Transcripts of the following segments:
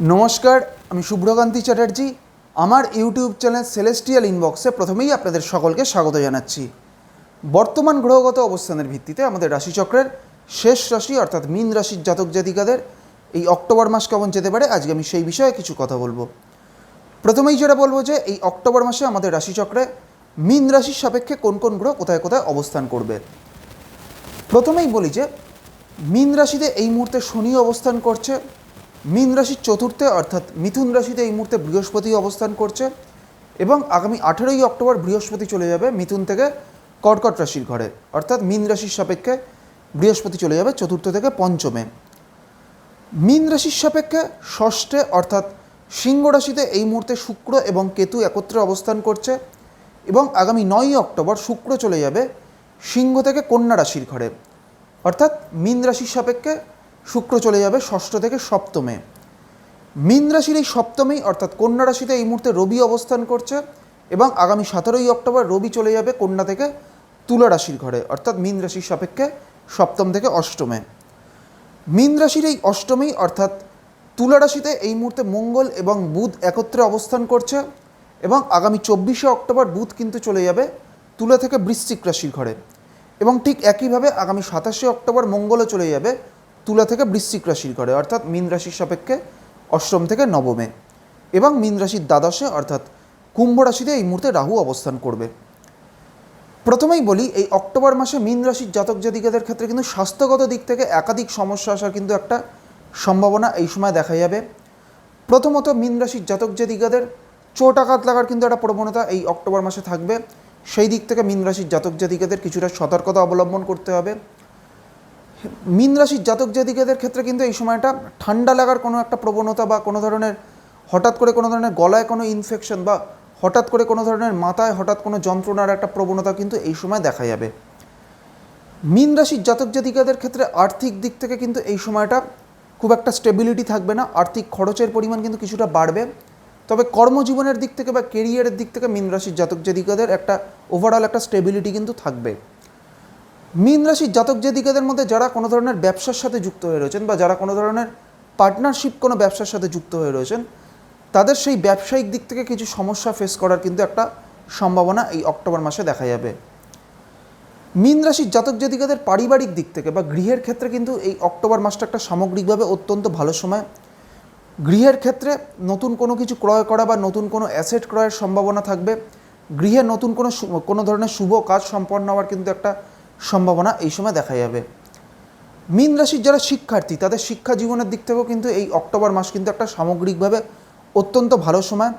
নমস্কার, আমি শুভ্রকান্তি চ্যাটার্জি। আমার ইউটিউব চ্যানেল সেলেস্টিয়াল ইনবক্সে প্রথমেই আপনাদের সকলকে স্বাগত জানাচ্ছি। বর্তমান গ্রহগত অবস্থানের ভিত্তিতে আমাদের রাশিচক্রের শেষ রাশি, অর্থাৎ মীন রাশির জাতক জাতিকাদের এই অক্টোবর মাস কেমন যেতে পারে, আজকে আমি সেই বিষয়ে কিছু কথা বলব। প্রথমেই যেটা বলব যে, এই অক্টোবর মাসে আমাদের রাশিচক্রে মীন রাশির সাপেক্ষে কোন কোন গ্রহ কোথায় কোথায় অবস্থান করবে। প্রথমেই বলি যে, মীন রাশিতে এই মুহূর্তে শনি অবস্থান করছে। মীন রাশির চতুর্থে, অর্থাৎ মিথুন রাশিতে এই মুহূর্তে বৃহস্পতি অবস্থান করছে এবং আগামী আঠেরোই অক্টোবর বৃহস্পতি চলে যাবে মিথুন থেকে কর্কট রাশির ঘরে, অর্থাৎ মীন রাশির সাপেক্ষে বৃহস্পতি চলে যাবে চতুর্থ থেকে পঞ্চমে। মীন রাশির সাপেক্ষে ষষ্ঠে, অর্থাৎ সিংহ রাশিতে এই মুহূর্তে শুক্র এবং কেতু একত্রে অবস্থান করছে এবং আগামী নয়ই অক্টোবর শুক্র চলে যাবে সিংহ থেকে কন্যা রাশির ঘরে, অর্থাৎ মীন রাশির সাপেক্ষে শুক্র চলে যাবে ষষ্ঠ থেকে সপ্তমে। মীন রাশির এই সপ্তমেই, অর্থাৎ কন্যা রাশিতে এই মুহূর্তে রবি অবস্থান করছে এবং আগামী সতেরোই অক্টোবর রবি চলে যাবে কন্যা থেকে তুলা রাশির ঘরে, অর্থাৎ মীন রাশির সাপেক্ষে সপ্তম থেকে অষ্টমে। মীন রাশির এই অষ্টমী, অর্থাৎ তুলা রাশিতে এই মুহূর্তে মঙ্গল এবং বুধ একত্রে অবস্থান করছে এবং আগামী চব্বিশে অক্টোবর বুধ কিন্তু চলে যাবে তুলা থেকে বৃশ্চিক রাশির ঘরে। এবং ঠিক একইভাবে আগামী সাতাশে অক্টোবর মঙ্গলও চলে যাবে তুলা থেকে বৃশ্চিক রাশির ঘরে, অর্থাৎ মীন রাশির সাপেক্ষে অষ্টম থেকে নবমে। এবং মীন রাশির দ্বাদশে, অর্থাৎ কুম্ভ রাশিতে এই মুহূর্তে রাহু অবস্থান করবে। প্রথমেই বলি, এই অক্টোবর মাসে মীন রাশির জাতক জাতিকাদের ক্ষেত্রে কিন্তু স্বাস্থ্যগত দিক থেকে একাধিক সমস্যা আসার কিন্তু একটা সম্ভাবনা এই সময় দেখা যাবে। প্রথমত, মীন রাশির জাতক জাতিকাদের চোট আঘাত লাগার কিন্তু একটা প্রবণতা এই অক্টোবর মাসে থাকবে। সেই দিক থেকে মীন রাশির জাতক জাতিকাদের কিছুটা সতর্কতা অবলম্বন করতে হবে। মীন রাশির জাতক জাতিকাদের ক্ষেত্রে কিন্তু এই সময়টা ঠান্ডা লাগার কোনো একটা প্রবণতা বা কোনো ধরনের হঠাৎ করে কোনো ধরনের গলায় কোনো ইনফেকশন বা হঠাৎ করে কোনো ধরনের মাথায় হঠাৎ কোনো যন্ত্রণার একটা প্রবণতা কিন্তু এই সময় দেখা যাবে। মীন রাশির জাতক জাতিকাদের ক্ষেত্রে আর্থিক দিক থেকে কিন্তু এই সময়টা খুব একটা স্টেবিলিটি থাকবে না, আর্থিক খরচের পরিমাণ কিন্তু কিছুটা বাড়বে। তবে কর্মজীবনের দিক থেকে বা কেরিয়ারের দিক থেকে মীন রাশির জাতক জাতিকাদের একটা ওভারঅল একটা স্টেবিলিটি কিন্তু থাকবে। মীন রাশির জাতক জাতিকাদের মধ্যে যারা কোনো ধরনের ব্যবসার সাথে যুক্ত হয়ে রয়েছেন বা যারা কোনো ধরনের পার্টনারশিপ কোনো ব্যবসার সাথে যুক্ত হয়ে রয়েছেন, তাদের সেই ব্যবসায়িক দিক থেকে কিছু সমস্যা ফেস করার কিন্তু একটা সম্ভাবনা এই অক্টোবর মাসে দেখা যাবে। মীন রাশির জাতক জাতিকাদের পারিবারিক দিক থেকে বা গৃহের ক্ষেত্রে কিন্তু এই অক্টোবর মাসটা একটা সামগ্রিকভাবে অত্যন্ত ভালো সময়। গৃহের ক্ষেত্রে নতুন কোনো কিছু ক্রয় করা বা নতুন কোনো অ্যাসেট ক্রয়ের সম্ভাবনা থাকবে। গৃহে নতুন কোনো কোনো ধরনের শুভ কাজ সম্পন্ন হওয়ার কিন্তু একটা সম্ভাবনা এই সময় দেখা যাবে। মীন রাশির যারা শিক্ষার্থী, তাদের শিক্ষা জীবনের দিক থেকেও কিন্তু এই অক্টোবর মাস কিন্তু একটা সামগ্রিকভাবে অত্যন্ত ভালো সময়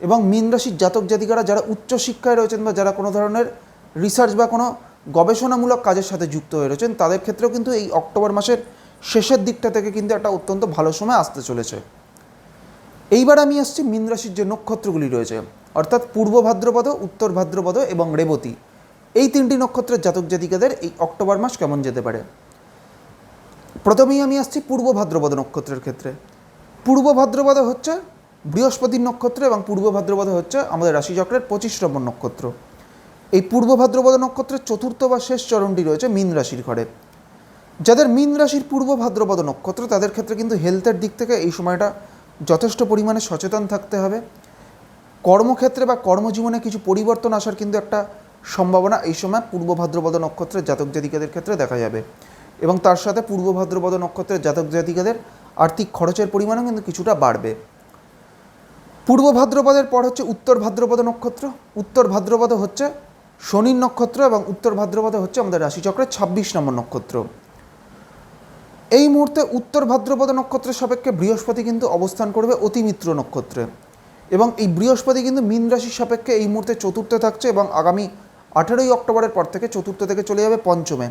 এবং মীন রাশির জাতক জাতিকারা যারা উচ্চ শিক্ষায় রয়েছেন বা যারা কোনো ধরনের রিসার্চ বা কোনো গবেষণামূলক কাজের সাথে যুক্ত হয়ে রয়েছেন, তাদের ক্ষেত্রেও কিন্তু এই অক্টোবর মাসের শেষের দিকটা থেকে কিন্তু একটা অত্যন্ত ভালো সময় আসতে চলেছে। এইবার আমি আসছি মীন রাশির যে নক্ষত্রগুলি রয়েছে, অর্থাৎ পূর্ব ভাদ্রপদ, উত্তর ভাদ্রপদ এবং রেবতী। এই তিনটি নক্ষত্রের জাতক জাতিকাদের এই অক্টোবর মাস কেমন যেতে পারে? প্রথমেই আমি আসছি পূর্ব ভাদ্রপদ নক্ষত্রের ক্ষেত্রে। পূর্ব ভাদ্রপদ হচ্ছে বৃহস্পতির নক্ষত্র এবং পূর্ব ভাদ্রপদ হচ্ছে আমাদের রাশিচক্রের পঁচিশ নম্বর নক্ষত্র। এই পূর্ব ভাদ্রপদ নক্ষত্রের চতুর্থ বা শেষ চরণটি রয়েছে মীন রাশির ঘরে। যাদের মীন রাশির পূর্ব ভাদ্রপদ নক্ষত্র, তাদের ক্ষেত্রে কিন্তু হেলথের দিক থেকে এই সময়টা যথেষ্ট পরিমাণে সচেতন থাকতে হবে। কর্মক্ষেত্রে বা কর্মজীবনে কিছু পরিবর্তন আসার কিন্তু একটা সম্ভাবনা এই সময় পূর্ব ভাদ্রপদ নক্ষত্রের জাতক জাতিকাদের ক্ষেত্রে দেখা যাবে। এবং তার সাথে পূর্ব ভাদ্রপদ নক্ষত্রের জাতক জাতিকাদের আর্থিক খরচের পরিমাণও কিন্তু কিছুটা বাড়বে। পূর্ব ভাদ্রপদের পর হচ্ছে উত্তর ভাদ্রপদ নক্ষত্র। উত্তর ভাদ্রপদ হচ্ছে শনির নক্ষত্র এবং উত্তর ভাদ্রপদ হচ্ছে আমাদের রাশিচক্রের ছাব্বিশ নম্বর নক্ষত্র। এই মুহূর্তে উত্তর ভাদ্রপদ নক্ষত্রের সাপেক্ষে বৃহস্পতি কিন্তু অবস্থান করবে অতিমিত্র নক্ষত্রে। এবং এই বৃহস্পতি কিন্তু মীন রাশির সাপেক্ষে এই মুহূর্তে চতুর্থে থাকছে এবং আগামী আঠেরোই অক্টোবরের পর থেকে চতুর্থ থেকে চলে যাবে পঞ্চমে।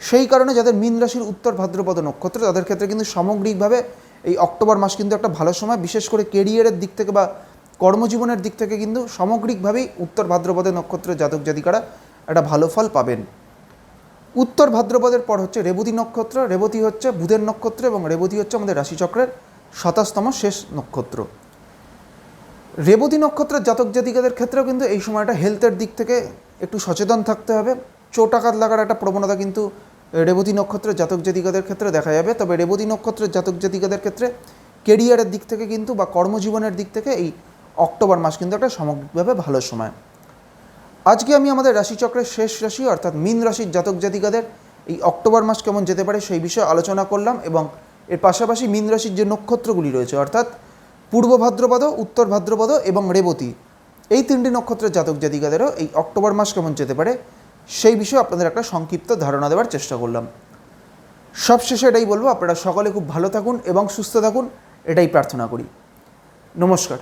সেই কারণে যাদের মীন রাশির উত্তর ভাদ্রপদ নক্ষত্র, তাদের ক্ষেত্রে কিন্তু সামগ্রিকভাবে এই অক্টোবর মাস কিন্তু একটা ভালো সময়। বিশেষ করে কেরিয়ারের দিক থেকে বা কর্মজীবনের দিক থেকে কিন্তু সামগ্রিকভাবেই উত্তর ভাদ্রপদে নক্ষত্রের জাতক জাতিকারা একটা ভালো ফল পাবেন। উত্তর ভাদ্রপদের পর হচ্ছে রেবতী নক্ষত্র, রেবতী হচ্ছে বুধের নক্ষত্র এবং রেবতী হচ্ছে আমাদের রাশিচক্রের সাতাশতম শেষ নক্ষত্র। রেবতী নক্ষত্রের জাতক জাতিকাদের ক্ষেত্রেও কিন্তু এই সময়টা হেলথের দিক থেকে একটু সচেতন থাকতে হবে। চোট আঘাত লাগার একটা প্রবণতা কিন্তু রেবতী নক্ষত্রের জাতক জাতিকাদের ক্ষেত্রে দেখা যাবে। তবে রেবতী নক্ষত্রের জাতক জাতিকাদের ক্ষেত্রে কেরিয়ারের দিক থেকে কিন্তু বা কর্মজীবনের দিক থেকে এই অক্টোবর মাস কিন্তু একটা সামগ্রিকভাবে ভালো সময়। আজকে আমি আমাদের রাশিচক্রের শেষ রাশি অর্থাৎ মীন রাশির জাতক জাতিকাদের এই অক্টোবর মাস কেমন যেতে পারে সেই বিষয়ে আলোচনা করলাম এবং এর পাশাপাশি মীন রাশির যে নক্ষত্রগুলি রয়েছে অর্থাৎ পূর্ব ভাদ্রপদ, উত্তর ভাদ্রপদ এবং রেবতী। এই তিনটি নক্ষত্রের জাতক জাতিকাদেরও এই অক্টোবর মাস কেমন যেতে পারে, সেই বিষয়ে আপনাদের একটা সংক্ষিপ্ত ধারণা দেওয়ার চেষ্টা করলাম। সবশেষে এটাই বলব, আপনারা সকলে খুব ভালো থাকুন এবং সুস্থ থাকুন, এটাই প্রার্থনা করি। নমস্কার।